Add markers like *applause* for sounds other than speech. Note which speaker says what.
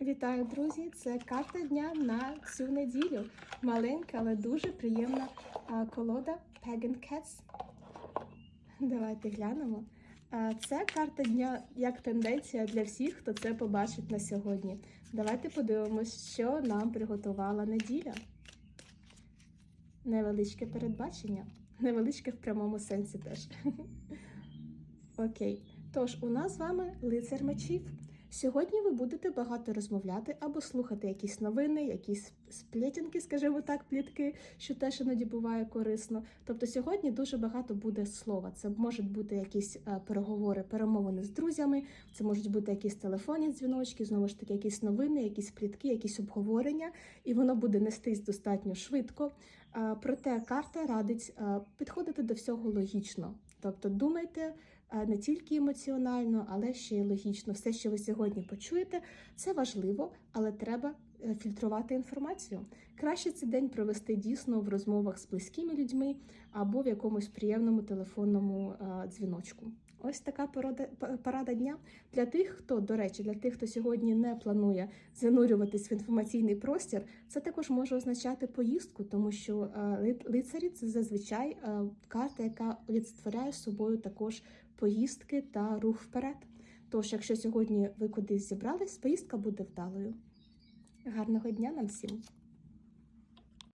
Speaker 1: Вітаю, друзі! Це карта дня на цю неділю. Маленька, але дуже приємна колода Pagan Cats. Давайте глянемо. Це карта дня як тенденція для всіх, хто це побачить на сьогодні. Давайте подивимось, що нам приготувала неділя. Невеличке передбачення. Невеличке в прямому сенсі теж. *laughs* Окей. Тож, у нас з вами лицар мечів. Сьогодні ви будете багато розмовляти або слухати якісь новини, якісь сплетінки, скажімо так, плітки, що теж іноді буває корисно. Тобто сьогодні дуже багато буде слова. Це можуть бути якісь е, переговори, перемовини з друзями, це можуть бути якісь телефонні дзвіночки, знову ж таки, якісь новини, якісь плітки, якісь обговорення, і воно буде нестись достатньо швидко. Е, Проте карта радить е, підходити до всього логічно. Тобто думайте не тільки емоціонально, але ще й логічно. Все, що ви сьогодні почуєте, це важливо, але треба е, фільтрувати інформацію. Краще цей день провести дійсно в розмовах з близькими людьми або в якомусь приємному телефонному е, дзвіночку. Ось така порада, порада дня для тих, хто, до речі, для тих, хто сьогодні не планує занурюватись в інформаційний простір, це також може означати поїздку, тому що е, лицарі це зазвичай е, карта, яка олицетворяє собою також поїздки та рух вперед. Тож, якщо сьогодні ви кудись зібрались, поїздка буде вдалою. Гарного дня нам всім!